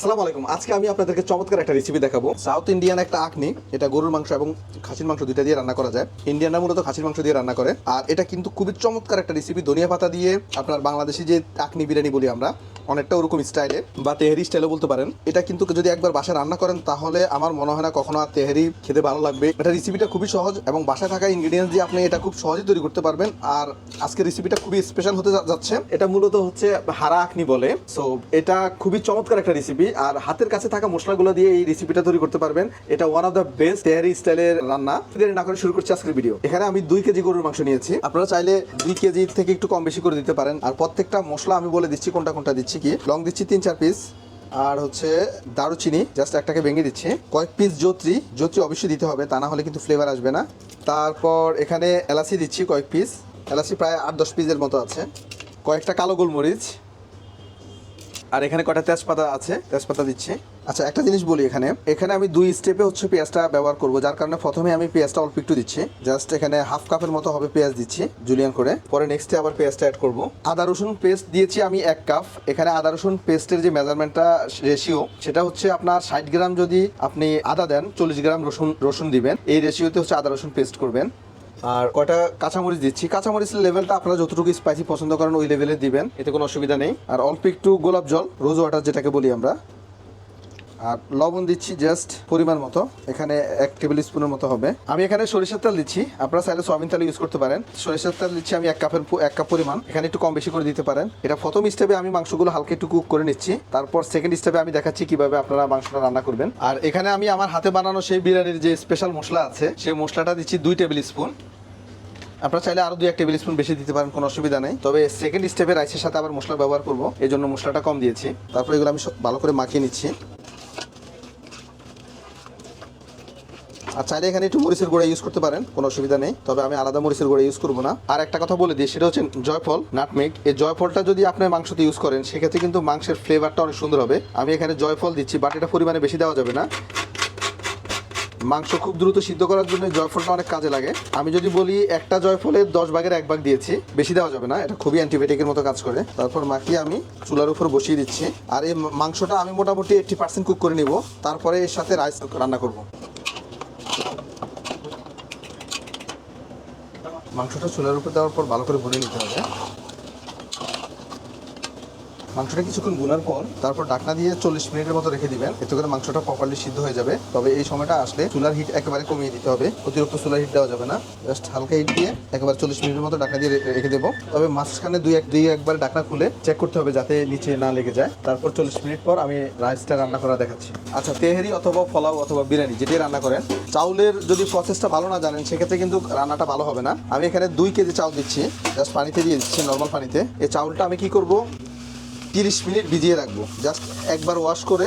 আসসালামু আলাইকুম। আজকে আমি আপনাদেরকে চমৎকার একটা রেসিপি দেখাবো। সাউথ ইন্ডিয়ান একটা আখনি এটা গরুর মাংস এবং খাসির মাংস দুইটা দিয়ে রান্না করা যায়। ইন্ডিয়ানরা মূলত খাসির মাংস দিয়ে রান্না করে। আর এটা কিন্তু খুবই চমৎকার একটা রেসিপি ধনিয়া পাতা দিয়ে আপনার বাংলাদেশি যে আখনি বিরিয়ানি বলি আমরা অনেকটা ওরকম স্টাইলে বা তেহারি স্টাইলে বলতে পারেন। এটা কিন্তু যদি একবার বাসায় রান্না করেন, তাহলে আমার মনে হয় না কখনো আর তেহারি খেতে ভালো লাগবে। এটা রেসিপিটা খুবই সহজ এবং বাসায় থাকা ইনগ্রিডিয়েন্টস দিয়ে আপনি এটা খুব সহজেই তৈরি করতে পারবেন। আর আজকে রেসিপিটা খুবই স্পেশাল হতে যাচ্ছে। এটা মূলত হচ্ছে হারা আখনি বলে। সো এটা খুবই চমৎকার একটা রেসিপি আর হাতের কাছে থাকা মশলাগুলো দিয়ে এই রেসিপিটা তৈরি করতে পারবেন। এটা one of the best tehari স্টাইলের রান্না। দেরি না করে শুরু করছি আজকের ভিডিও এখানে আমি দুই কেজি গরুর মাংস নিয়েছি। আপনারা চাইলে দুই কেজি থেকে একটু কম বেশি করে দিতে পারেন। আর প্রত্যেকটা মশলা আমি বলে দিচ্ছি কোনটা কোনটা দিচ্ছি। কি? লং দিচ্ছি তিন, চার পিস আর হচ্ছে দারুচিনি জাস্ট একটাকে ভেঙে দিচ্ছে। কয়েক পিস জোত্রি। জোত্রি অবশ্যই দিতে হবে, তা না হলে কিন্তু ফ্লেভার আসবে না। তারপর এখানে এলাচি দিচ্ছি কয়েক পিস এলাচি প্রায় আট, দশ পিসের মতো আছে। কয়েকটা কালো গোলমরিচ। আর এখানে কটা তেজপাতা আছে? তেজপাতা দিচ্ছি। আচ্ছা একটা জিনিস বলি এখানে। এখানে আমি দুই স্টেপে হচ্ছে পেঁয়াজটা ব্যবহার করব, যার কারণে প্রথমে আমি পেঁয়াজটা অল্প একটু দিচ্ছি। জাস্ট এখানে হাফ কাপের মতো হবে পেঁয়াজ দিচ্ছি জুলিয়ান করে। পরে নেক্সটে আবার পেঁয়াজটা অ্যাড করব। আদা, রসুন পেস্ট দিয়েছি আমি এক কাপ এখানে আদা, রসুন পেস্টের যে মেজারমেন্টটা রেশিও সেটা হচ্ছে আপনার ষাট গ্রাম যদি আপনি আদা দেন, চল্লিশ গ্রাম রসুন রসুন দিবেন। এই রেশিওতে হচ্ছে আদা, রসুন পেস্ট করবেন। আর কয়টা কাঁচামরিচ দিচ্ছি? কাঁচামরিচের লেভেলটা আপনারা যতটুকু স্পাইসি পছন্দ করেন ওই লেভেলে দিবেন, এতে কোনো অসুবিধা নেই। আর অল্প একটু গোলাপ জল রোজ ওয়াটার যেটাকে বলি আমরা। আর লবণ দিচ্ছি জাস্ট পরিমাণ মতো। এখানে এক টেবিল স্পুনের মতো হবে। আমি এখানে সরিষার তেল দিচ্ছি। আপনারা চাইলে সয়াবিন তেল ইউজ করতে পারেন। সরিষার তেল দিচ্ছি আমি এক কাপের এক কাপ পরিমাণ। এখানে একটু কম বেশি করে দিতে পারেন। এটা প্রথম স্টেপে আমি মাংসগুলো হালকা একটু কুক করে নিচ্ছি। তারপর সেকেন্ড স্টেপে আমি দেখাচ্ছি কীভাবে আপনারা মাংসটা রান্না করবেন। আর এখানে আমি আমার হাতে বানানো সেই বিরিয়ানির যে স্পেশাল মশলা আছে, সেই মশলাটা দিচ্ছি দুই টেবিল স্পুন আপনারা চাইলে আরও দুই এক টেবিল স্পুন বেশি দিতে পারেন, কোনো অসুবিধা নেই। তবে সেকেন্ড স্টেপে রাইসের সাথে আবার মশলা ব্যবহার করব। এই জন্য মশলাটা কম দিয়েছি। তারপর এগুলো আমি ভালো করে মাখিয়ে নিচ্ছি। আর চাইলে এখানে একটু মরিচের গুঁড়া ইউজ করতে পারেন, কোনো অসুবিধা নেই। তবে আমি আলাদা মরিচের গুঁড়া ইউজ করব না। আর একটা কথা বলে দিই, সেটা হচ্ছে জয়ফল, নাটমেগ। এই জয়ফলটা যদি আপনি মাংসতে ইউজ করেন, সেক্ষেত্রে কিন্তু মাংসের ফ্লেভারটা অনেক সুন্দর হবে। আমি এখানে জয়ফল দিচ্ছি বাট এটা পরিমাণে বেশি দেওয়া যাবে না। মাংস খুব দ্রুত সিদ্ধ করার জন্য জয়ফলটা অনেক কাজে লাগে। আমি যদি বলি একটা জয়ফলের দশ ভাগের এক ভাগ দিয়েছি, বেশি দেওয়া যাবে না, এটা খুবই অ্যান্টিবায়োটিকের মতো কাজ করে। তারপর মাখিয়ে আমি চুলার উপর বসিয়ে দিচ্ছি। আর এই মাংসটা আমি মোটামুটি এইটটি পার্সেন্ট কুক করে নিব, তারপরে এর সাথে রাইস রান্না করব। মাংসটা চুলার উপর দেওয়ার পর ভালো করে ভুনে নিতে হবে। মাংসটা কিছুক্ষণ গুনার পর তারপর ঢাকনা দিয়ে চল্লিশ মিনিটের মতো রেখে দিবেন। এতে করে মাংসটা প্রপারলি সিদ্ধ হয়ে যাবে। তবে এই সময়টা আসলে চুলার হিট একেবারে কমিয়ে দিতে হবে। অতিরিক্ত চুলার হিট দেওয়া যাবে না। জাস্ট হালকা হিট দিয়ে একেবারে চল্লিশ মিনিটের মতো ঢাকনা দিয়ে রেখে দেবো। তবে মাঝখানে দুই এক, দুই একবার ঢাকনা খুলে চেক করতে হবে যাতে নিচে না লেগে যায়। তারপর চল্লিশ মিনিট পর আমি রাইসটা রান্না করা দেখাচ্ছি। আচ্ছা তেহারি অথবা পোলাও অথবা বিরিয়ানি যেটি রান্না করেন, চাউলের যদি প্রসেসটা ভালো না জানেন, সেক্ষেত্রে কিন্তু রান্নাটা ভালো হবে না। আমি এখানে দুই কেজি চাউল দিচ্ছি। জাস্ট পানিতে দিয়ে দিচ্ছি নর্মাল পানিতে। এই চাউলটা আমি কি করব? তিরিশ মিনিট ভিজিয়ে রাখব। জাস্ট একবার ওয়াশ করে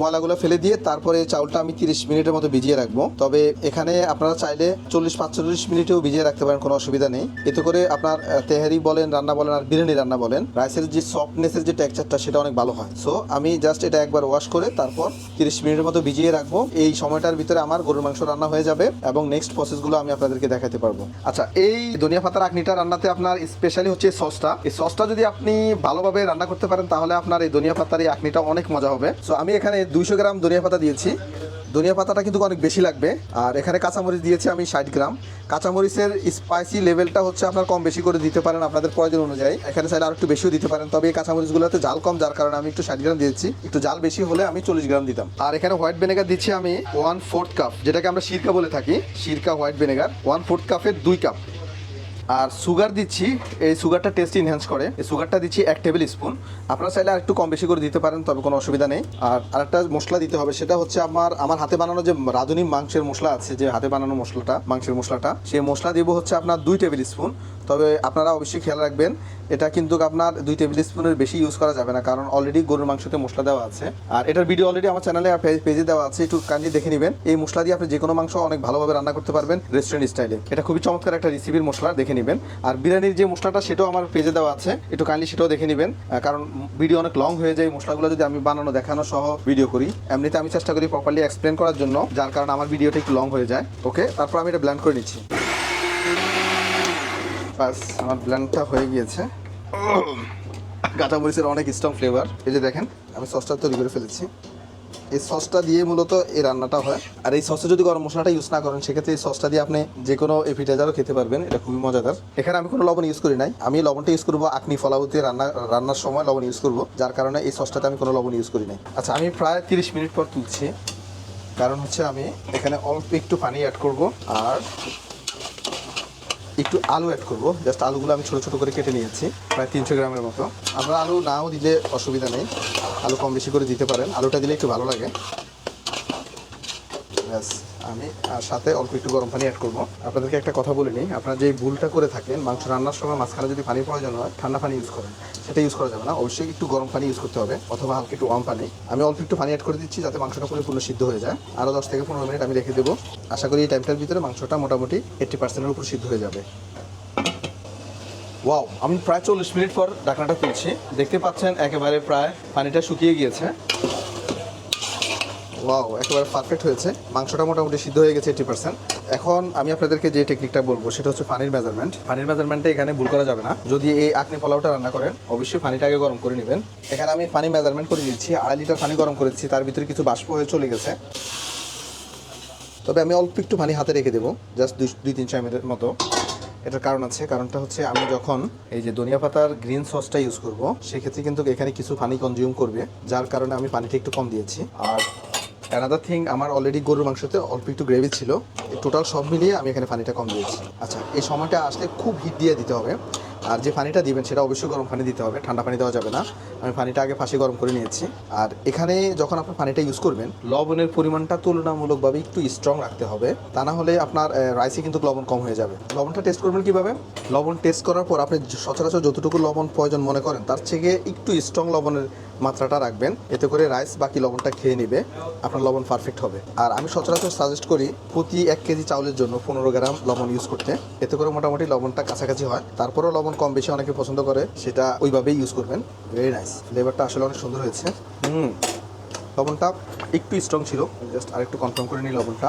ময়লাগুলো ফেলে দিয়ে তারপরে চাউলটা আমি তিরিশ মিনিটের মতো ভিজিয়ে রাখব। তবে এখানে আপনারা চাইলে চল্লিশ, পাঁচচল্লিশ মিনিটেও ভিজিয়ে রাখতে পারেন, কোনো অসুবিধা নেই। এতে করে আপনার তেহারি বলেন, রান্না বলেন আর বিরিয়ানি রান্না বলেন, রাইসের যে সফটনেসের যে টেক্সচারটা সেটা অনেক ভালো হয়। সো আমি জাস্ট এটা একবার ওয়াশ করে তারপর তিরিশ মিনিটের মতো ভিজিয়ে রাখব। এই সময়টার ভিতরে আমার গরুর মাংস রান্না হয়ে যাবে এবং নেক্সট প্রসেসগুলো আমি আপনাদেরকে দেখাতে পারব। আচ্ছা এই ধনিয়া পাতার আকনিটা রান্নাতে আপনার স্পেশালি হচ্ছে সসটা এই সসটা যদি আপনি ভালোভাবে রান্না করতে পারেন তাহলে আপনার এই ধনিয়া পাতার এই আকনিটা অনেক মজা হবে। সো আমি এখানে দুইশো গ্রাম ধনিয়া পাতা দিয়েছি। ধনিয়া পাতাটা কিন্তু অনেক বেশি লাগবে। আর এখানে কাঁচামরিচ দিয়েছি আমি ষাট গ্রাম। কাঁচামরিচের স্পাইসি লেভেলটা হচ্ছে আপনার কম বেশি করে দিতে পারেন আপনাদের প্রয়োজন অনুযায়ী। এখানে চাইলে আর একটু বেশিও দিতে পারেন। তবে এই কাঁচামরিচগুলোতে জাল কম, যার কারণে আমি একটু ষাট গ্রাম দিয়েছি। একটু জাল বেশি হলে আমি চল্লিশ গ্রাম দিতাম। আর এখানে হোয়াইট ভিনেগার দিচ্ছি আমি ওয়ান ফোর্থ কাপ, যেটাকে আমরা সিরকা বলে থাকি। সিরকা হোয়াইট ভিনেগার, ওয়ান ফোর্থ কাপের দুই কাপ। আর সুগার দিচ্ছি, এই সুগারটা টেস্ট ইনহ্যান্স করে। এই সুগারটা দিচ্ছি এক টেবিল স্পুন আপনারা চাইলে আর একটু কম বেশি করে দিতে পারেন, তবে কোনো অসুবিধা নেই। আর আরেকটা মশলা দিতে হবে, সেটা হচ্ছে আমার আমার হাতে বানানো যে রাঁধুনি মাংসের মশলা আছে, যে হাতে বানানো মশলাটা, মাংসের মশলাটা, সেই মশলা দিব হচ্ছে আপনার দুই টেবিল স্পুন তবে আপনারা অবশ্যই খেয়াল রাখবেন, এটা কিন্তু আপনার দুই টেবিল স্পুনের বেশি ইউজ করা যাবে না, কারণ অলরেডি গরুর মাংসতে মশলা দেওয়া আছে। আর এটার ভিডিও অলরেডি আমার চ্যানেলে পেজে দেওয়া আছে, একটু কাইন্ডলি দেখে নেবেন। এই মশলা দিয়ে আপনি যে কোনো মাংস অনেক ভালোভাবে রান্না করতে পারবেন রেস্টুরেন্ট স্টাইলে এটা খুবই চমৎকার একটা রেসিপির মশলা, দেখে নেবেন। আর বিরিয়ানির যে মশলাটা, সেটাও আমার পেজে দেওয়া আছে, একটু কাইন্ডলি সেটাও দেখে নেবেন। কারণ ভিডিও অনেক লং হয়ে যায় মশলাগুলো যদি আমি বানানো, দেখানো সহ ভিডিও করি, এমনিতে আমি চেষ্টা করি প্রপারলি এক্সপ্লেন করার জন্য, যার কারণে আমার ভিডিওটা একটু লং হয়ে যায়। ওকে তারপর আমি এটা ব্ল্যান্ড করে নিচ্ছি। বাস আমার ব্ল্যান্ডটা হয়ে গিয়েছে। কাঁচামরিচের অনেক স্ট্রং ফ্লেভার এই যে দেখেন, আমি সসটা তৈরি করে ফেলেছি। এই সসটা দিয়ে মূলত এই রান্নাটা হয়। আর এই সসে যদি গরম মশলাটা ইউজ না করেন, সেক্ষেত্রে এই সসটা দিয়ে আপনি যে কোনো এপিটাইজারও খেতে পারবেন। এটা খুবই মজাদার। এখানে আমি কোনো লবণ ইউজ করি নাই। আমি লবণটা ইউজ করব আকনি ফলাবতে রান্না, রান্নার সময় লবণ ইউজ করব। যার কারণে এই সসটাতে আমি কোনো লবণ ইউজ করি নাই। আচ্ছা আমি প্রায় তিরিশ মিনিট পর তুলছি। কারণ হচ্ছে আমি এখানে অল্প একটু পানি অ্যাড করব। আর একটু আলু অ্যাড করব। জাস্ট আলুগুলো আমি ছোটো ছোটো করে কেটে নিয়েছি, প্রায় তিনশো গ্রামের মতো। আপনারা আলু নাও দিলে অসুবিধা নেই। আলু কম বেশি করে দিতে পারেন। আলুটা দিলে একটু ভালো লাগে। ব্যাস। আমি আর সাথে অল্প একটু গরম পানি অ্যাড করব। আপনাদেরকে একটা কথা বলে নিই। আপনারা যে ভুলটা করে থাকেন, মাংস রান্নার সময় মাঝখানে যদি পানি প্রয়োজন হয়, ঠান্ডা পানি ইউজ করেন। সেটা ইউজ করা যাবে না। অবশ্যই একটু গরম পানি ইউজ করতে হবে, অথবা হালকা একটু ওয়ার্ম পানি। আমি অল্প একটু পানি অ্যাড করে দিচ্ছি যাতে মাংসটা পরিপূর্ণ সিদ্ধ হয়ে যায়। আরও দশ থেকে পনেরো মিনিট আমি রেখে দেবো। আশা করি এই টাইমটার ভিতরে মাংসটা মোটামুটি এইট্টি পার্সেন্টের উপর সিদ্ধ হয়ে যাবে। ওয়াও আমি প্রায় চল্লিশ মিনিট পর ঢাকনাটা তুলছি। দেখতে পাচ্ছেন একেবারে প্রায় পানিটা শুকিয়ে গিয়েছে। ওয়াও একেবারে পারফেক্ট হয়েছে। মাংসটা মোটামুটি সিদ্ধ হয়ে গেছে এইটি পার্সেন্ট এখন আমি আপনাদেরকে যে টেকনিকটা বলব, সেটা হচ্ছে পানির মেজারমেন্ট পানির মেজারমেন্টে এখানে ভুল করা যাবে না। যদি এই আপনি পোলাওটা রান্না করেন, অবশ্যই পানিটা আগে গরম করে নেবেন। এখানে আমি পানি মেজারমেন্ট করে দিচ্ছি। আড়াই লিটার পানি গরম করেছি। তার ভিতরে কিছু বাষ্প হয়ে চলে গেছে। তবে আমি অল্প একটু পানি হাতে রেখে দেবো। জাস্ট দুই দুই, তিন, চার মতো। এটার কারণ আছে, কারণটা হচ্ছে আমি যখন এই যে ধনিয়া পাতার গ্রিন সসটা ইউজ করব, সেক্ষেত্রে কিন্তু এখানে কিছু পানি কনজিউম করবে, যার কারণে আমি পানিটা একটু কম দিয়েছি। আর অ্যানাদার থিং আমার অলরেডি গরুর মাংসতে অল্প একটু গ্রেভি ছিল। টোটাল সব মিলিয়ে আমি এখানে পানিটা কম দিয়েছি। আচ্ছা এই সময়টা আসলে খুব হিট দিয়ে দিতে হবে। আর যে পানিটা দিবেন সেটা অবশ্যই গরম পানি দিতে হবে, ঠান্ডা পানি দেওয়া যাবে না। আমি পানিটা আগে ফাঁসি গরম করে নিয়েছি। আর এখানে যখন আপনার পানিটা ইউজ করবেন, লবণের পরিমাণটা তুলনামূলকভাবে একটু স্ট্রং রাখতে হবে। তা না হলে আপনার রাইসে কিন্তু লবণ কম হয়ে যাবে। লবণটা টেস্ট করবেন কীভাবে? লবণ টেস্ট করার পর আপনি সচরাচর যতটুকু লবণ প্রয়োজন মনে করেন, তার থেকে একটু স্ট্রং লবণের মাত্রাটা রাখবেন। এতে করে রাইস বাকি লবণটা খেয়ে নেবে, আপনার লবণ পারফেক্ট হবে। আর আমি সচরাচর সাজেস্ট করি, প্রতি এক কেজি চাউলের জন্য পনেরো গ্রাম লবণ ইউজ করতে। এতে করে মোটামুটি লবণটা কাছাকাছি হয়। তারপরেও লবণ কম বেশি অনেকে পছন্দ করে সেটা ওইভাবেই ইউজ করবেন। ভেরি নাইস ফ্লেভারটা আসলে অনেক সুন্দর হয়েছে। হুম। লবণটা একটু স্ট্রং ছিল। জাস্ট আরেকটু কনফার্ম করে নিই লবণটা।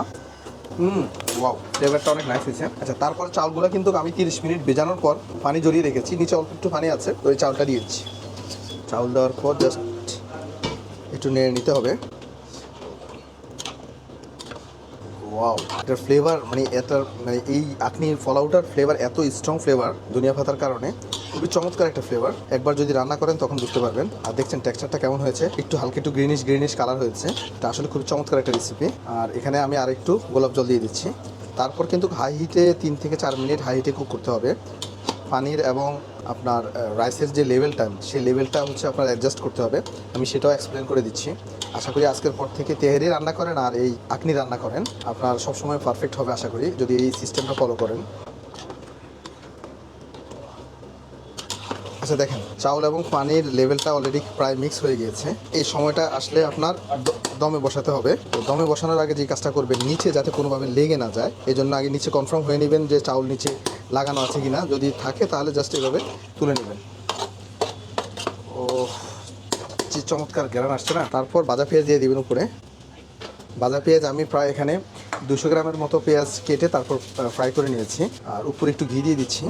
হুম ওয়াও ফ্লেভারটা অনেক নাইস হয়েছে। আচ্ছা তারপর চালগুলো কিন্তু আমি তিরিশ মিনিট ভেজানোর পর পানি জড়িয়ে রেখেছি। নিচে অল্প একটু পানি আছে তো ওই চালটা দিয়ে দিচ্ছি। চাউল দেওয়ার পর জাস্ট একটু নেড়ে নিতে হবে। ওয়াও এটার ফ্লেভার মানে এটার মানে এই আপনি ফলাউটার ফ্লেভার এত স্ট্রং ফ্লেভার দুনিয়া ভাতার কারণে, খুবই চমৎকার একটা ফ্লেভার একবার যদি রান্না করেন তখন বুঝতে পারবেন। আর দেখছেন টেক্সচারটা কেমন হয়েছে? একটু হালকা একটু গ্রিনিশ গ্রিনিশ কালার হয়েছে। এটা আসলে খুবই চমৎকার একটা রেসিপি আর এখানে আমি আর একটু গোলাপ জল দিয়ে দিচ্ছি। তারপর কিন্তু হাই হিটে তিন থেকে চার মিনিট হাই হিটে কুক করতে হবে। পানির এবং আপনার রাইসের যে লেভেলটা সেই লেভেলটা হচ্ছে আপনার অ্যাডজাস্ট করতে হবে। আমি সেটাও এক্সপ্লেন করে দিচ্ছি। আশা করি আজকের পর থেকে তেহারি রান্না করেন আর এই আকনি রান্না করেন। আপনার সবসময় পারফেক্ট হবে আশা করি, যদি এই সিস্টেমটা ফলো করেন। আচ্ছা দেখেন, চাউল এবং পানির লেভেলটা অলরেডি প্রায় মিক্স হয়ে গিয়েছে। এই সময়টা আসলে আপনার দমে বসাতে হবে। তো দমে বসানোর আগে যে কাজটা করবেন, নিচে যাতে কোনোভাবে লেগে না যায় এই জন্য আগে নিচে কনফার্ম হয়ে নেবেন যে চাউল নিচে লাগানো আছে কিনা, যদি থাকে তাহলে জাস্ট এভাবে তুলে নেবেন। ও, যে চমৎকার গ্যারান আসছে না? তারপর বাজা পেঁয়াজ দিয়ে দিবেন উপরে। বাজা পেঁয়াজ আমি প্রায় এখানে দুশো গ্রামের মতো পেঁয়াজ কেটে তারপর ফ্রাই করে নিয়েছি। আর উপরে একটু ঘি দিয়ে দিচ্ছি।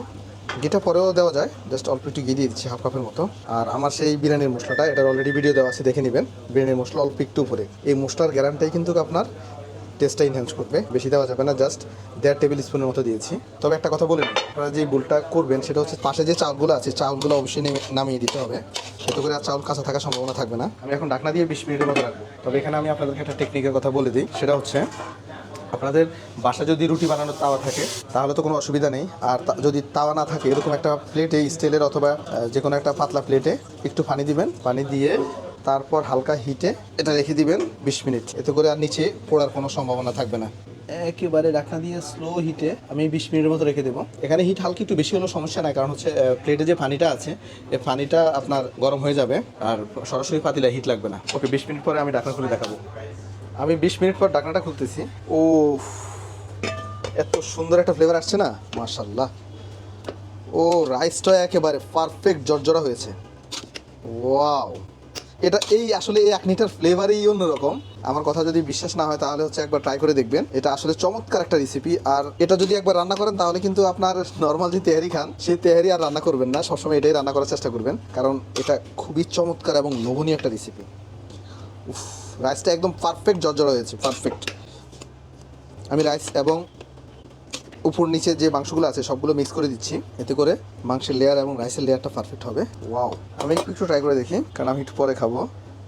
ঘিটা পরেও দেওয়া যায় জাস্ট অল্প একটু ঘি দিয়ে দিচ্ছি হাফ কাপের মতো। আর আমার সেই বিরিয়ানির মশলাটা, এটার অলরেডি ভিডিও দেওয়া আছে, দেখে নেবেন। বিরিয়ানির মশলা অল্প একটু উপরে। এই মশলার গ্যারান্টাই কিন্তু আপনার টেস্টটা ইনহ্যান্স করবে। বেশি দেওয়া যাবে না জাস্ট দেড় টেবিল স্পুনের মতো দিয়েছি। তবে একটা কথা বলে আপনারা যে বুলটা করবেন, সেটা হচ্ছে পাশে যে চাউলগুলো আছে, চাউলগুলো অবশ্যই নেমে- নামিয়ে দিতে হবে। এতে করে আর চাউল কাঁচা থাকার সম্ভাবনা থাকবে না। আমি এখন ডাকনা দিয়ে বিশ মিনিটের মতো রাখব। তবে এখানে আমি আপনাদেরকে একটা টেকনিকের কথা বলে দিই। সেটা হচ্ছে, আপনাদের বাসা যদি রুটি বানানোর তাওয়া থাকে, তাহলে তো কোনো অসুবিধা নেই। আর যদি তাওয়া না থাকে, এরকম একটা প্লেটে স্টিলের অথবা যে কোনো একটা পাতলা প্লেটে একটু পানি দিবেন। পানি দিয়ে তারপর হালকা হিটে এটা রেখে দিবেন বিশ মিনিট। এতে করে আর নিচে পড়ার কোনো সম্ভাবনা থাকবে না। একেবারে ঢাকনা দিয়ে স্লো হিটে আমি বিশ মিনিটের মতো রেখে দেবো। এখানে হিট হালকা একটু বেশি হলেও সমস্যা নাই কারণ হচ্ছে প্লেটে যে পানিটা আছে এই পানিটা আপনার গরম হয়ে যাবে আর সরাসরি পাতিলা হিট লাগবে না। ওকে বিশ মিনিট পরে আমি ঢাকনা খুলে দেখাবো। আমি বিশ মিনিট পর ঢাকনাটা খুলতেছি। ও এত সুন্দর একটা ফ্লেভার আসছে না? মার্শাল্লাহ ও রাইসটা একেবারে পারফেক্ট জর্জরা হয়েছে। ওয়াও এটা এই আসলে এই একনিটার ফ্লেভারই অন্যরকম। আমার কথা যদি বিশ্বাস না হয় তাহলে হচ্ছে একবার ট্রাই করে দেখবেন। এটা আসলে চমৎকার একটা রেসিপি আর এটা যদি একবার রান্না করেন তাহলে কিন্তু আপনার নর্মাল যে তেহারি খান, সেই তেহারি আর রান্না করবেন না। সবসময় এটাই রান্না করার চেষ্টা করবেন। কারণ এটা খুবই চমৎকার এবং লোভনীয় একটা রেসিপি উফ রাইসটা একদম পারফেক্ট জর্জরা হয়েছে পারফেক্ট আমি রাইস এবং উপর নিচে যে মাংসগুলো আছে সবগুলো মিক্স করে দিচ্ছি। এতে করে মাংসের লেয়ার এবং রাইসের লেয়ারটা পারফেক্ট হবে। ওয়াও আমি একটু একটু ট্রাই করে দেখি কারণ আমি একটু পরে খাব।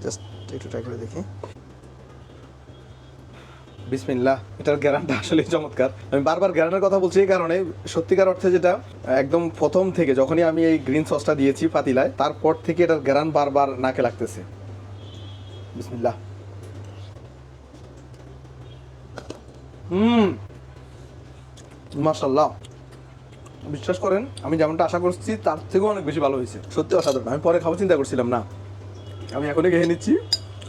জাস্ট একটু ট্রাই করে দেখি। বিসমিল্লাহ এটার গ্যারান্টা আসলে চমৎকার। আমি বারবার গ্যারান্টার কথা বলছি এই কারণে। সত্যিকার অর্থে যেটা একদম প্রথম থেকে যখনই আমি এই গ্রিন সসটা দিয়েছি পাতিলায় তারপর থেকে এটার গ্যারান বারবার নাকে লাগতেছে। বিসমিল্লাহ। হুম। মাশাল্লাহ বিশ্বাস করেন, আমি যেমনটা আশা করছি, তার থেকেও অনেক বেশি ভালো হয়েছে। সত্যি অসাধারণ, আমি পরে খাব, চিন্তা করছিলাম, না। আমি এখনই খেয়ে নিচ্ছি।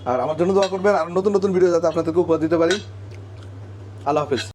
আর আমার জন্য দোয়া করবেন, আর নতুন নতুন ভিডিও যাতে আপনাদেরকে উপহার দিতে পারি। আল্লাহ হাফেজ।